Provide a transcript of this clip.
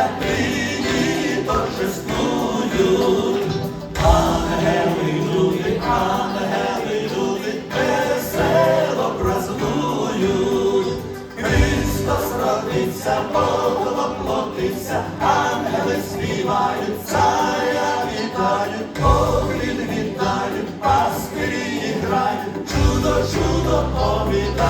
святині торжествують, ангели люди, ангели люди, весело празднують. Христос родився, Бог воплотився, ангели співають, царя вітають, погляд вітають, пастирі грають, чудо, чудо повідають.